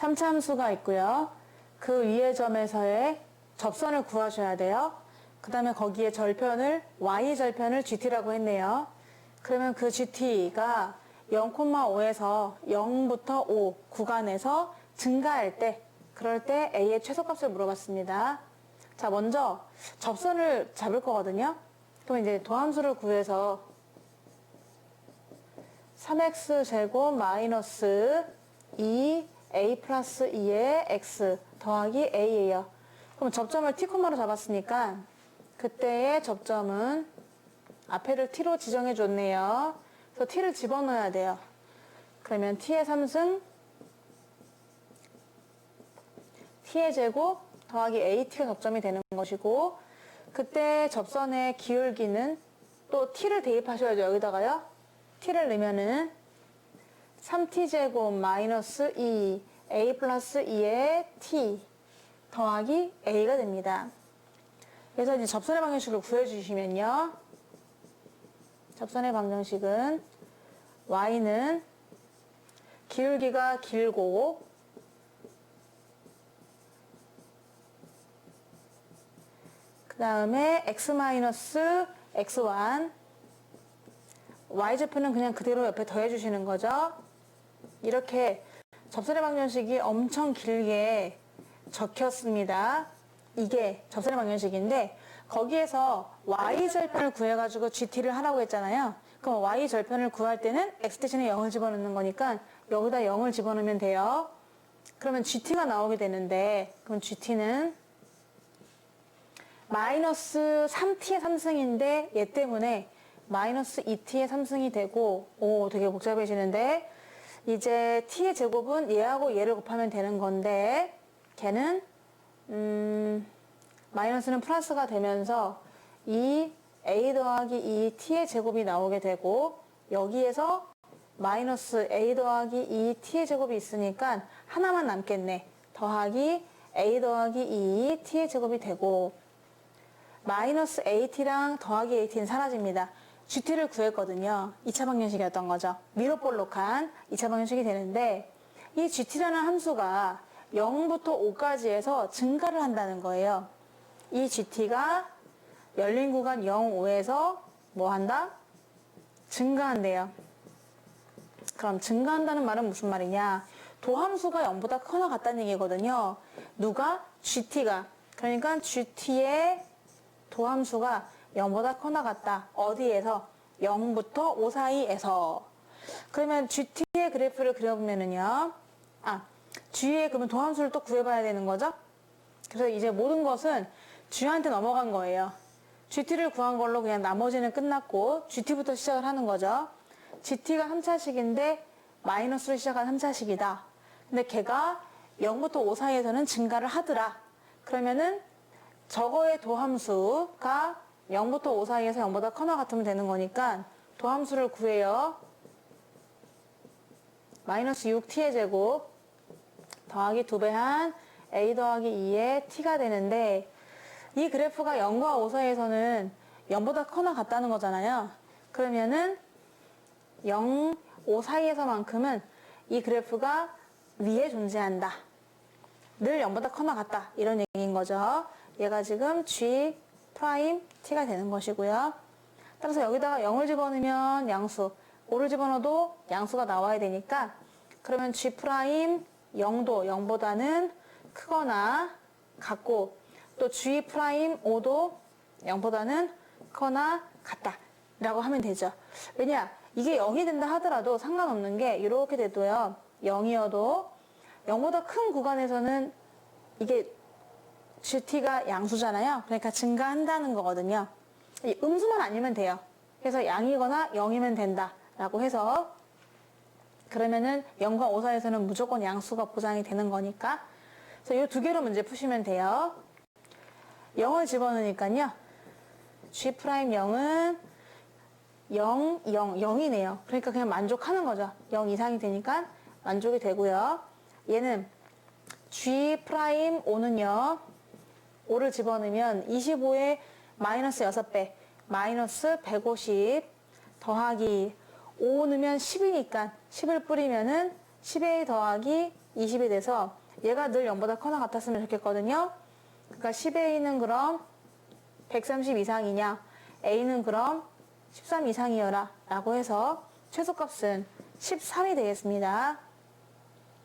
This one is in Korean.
3차 함수가 있고요. 그 위의 점에서의 접선을 구하셔야 돼요. 그 다음에 거기에 절편을 y 절편을 gt라고 했네요. 그러면 그 gt가 0,5에서 0부터 5 구간에서 증가할 때 그럴 때 a의 최소값을 물어봤습니다. 자 먼저 접선을 잡을 거거든요. 그럼 이제 도함수를 구해서 3x 제곱 마이너스 2a 플러스 2의 x 더하기 a예요. 그럼 접점을 t, 로 잡았으니까 그때의 접점은 앞에를 t로 지정해 줬네요. 그래서 t를 집어넣어야 돼요. 그러면 t의 3승 t의 제곱 더하기 at가 접점이 되는 것이고 그때 접선의 기울기는 또 t를 대입하셔야죠. 여기다가요. t를 넣으면은 3t제곱 마이너스 2 a 플러스 2의 t 더하기 a가 됩니다. 그래서 이제 접선의 방정식을 구해주시면요. 접선의 방정식은 y는 기울기가 길고 그 다음에 x 마이너스 x1 y좌표는 그냥 그대로 옆에 더해주시는 거죠. 이렇게 접선의 방정식이 엄청 길게 적혔습니다. 이게 접선의 방정식인데 거기에서 y절편을 구해가지고 gt를 하라고 했잖아요. 그럼 y절편을 구할 때는 x 대신에 0을 집어넣는 거니까 여기다 0을 집어넣으면 돼요. 그러면 gt가 나오게 되는데 그럼 gt는 마이너스 3t의 3승인데 얘 때문에 마이너스 2t의 3승이 되고 오 되게 복잡해지는데 이제 t의 제곱은 얘하고 얘를 곱하면 되는 건데 걔는 음 마이너스는 플러스가 되면서 이 a 더하기 2 t의 제곱이 나오게 되고 여기에서 마이너스 a 더하기 2 t의 제곱이 있으니까 하나만 남겠네 더하기 a 더하기 2 t의 제곱이 되고 마이너스 at랑 더하기 at는 사라집니다. Gt를 구했거든요. 2차 방정식이었던 거죠. 미로볼록한 2차 방정식이 되는데 이 gt라는 함수가 0부터 5까지 해서 증가를 한다는 거예요. 이 gt가 열린 구간 0, 5에서 뭐 한다? 증가한대요. 그럼 증가한다는 말은 무슨 말이냐? 도함수가 0보다 커나 같다는 얘기거든요. 누가? gt가. 그러니까 gt의 도함수가 0보다 커나 같다. 어디에서? 0부터 5 사이에서. 그러면 GT의 그래프를 그려보면은요. 아, G의 그러면 도함수를 또 구해봐야 되는 거죠? 그래서 이제 모든 것은 G한테 넘어간 거예요. GT를 구한 걸로 그냥 나머지는 끝났고 GT부터 시작을 하는 거죠. GT가 3차식인데 마이너스로 시작한 3차식이다. 근데 걔가 0부터 5 사이에서는 증가를 하더라. 그러면은 저거의 도함수가 0부터 5 사이에서 0보다 커나 같으면 되는 거니까 도함수를 구해요. 마이너스 6t의 제곱 더하기 2배 한 a 더하기 2의 t가 되는데 이 그래프가 0과 5 사이에서는 0보다 커나 같다는 거잖아요. 그러면은 0, 5 사이에서만큼은 이 그래프가 위에 존재한다. 늘 0보다 커나 같다. 이런 얘기인 거죠. 얘가 지금 g 프라임 t가 되는 것이고요. 따라서 여기다가 0을 집어넣으면 양수, 5를 집어넣어도 양수가 나와야 되니까 그러면 g 프라임 0도 0보다는 크거나 같고 또 g 프라임 5도 0보다는 크거나 같다 라고 하면 되죠. 왜냐 이게 0이 된다 하더라도 상관없는 게 이렇게 돼도요 0이어도 0보다 큰 구간에서는 이게 GT가 양수잖아요. 그러니까 증가한다는 거거든요. 이 음수만 아니면 돼요. 그래서 양이거나 0이면 된다 라고 해서 그러면은 0과 5 사이에서는 무조건 양수가 보장이 되는 거니까 그래서 이 두 개로 문제 푸시면 돼요. 0을 집어넣으니까요. G 프라임 0은 0, 0, 0이네요. 그러니까 그냥 만족하는 거죠. 0 이상이 되니까 만족이 되고요. 얘는 G 프라임 5는요. 5를 집어넣으면 25에 마이너스 6배, 마이너스 150 더하기 5 넣으면 10이니까 10을 뿌리면은 10a 더하기 20이 돼서 얘가 늘 0보다 커나 같았으면 좋겠거든요. 그러니까 10a는 그럼 130 이상이냐, a는 그럼 13 이상이어라 라고 해서 최소값은 13이 되겠습니다.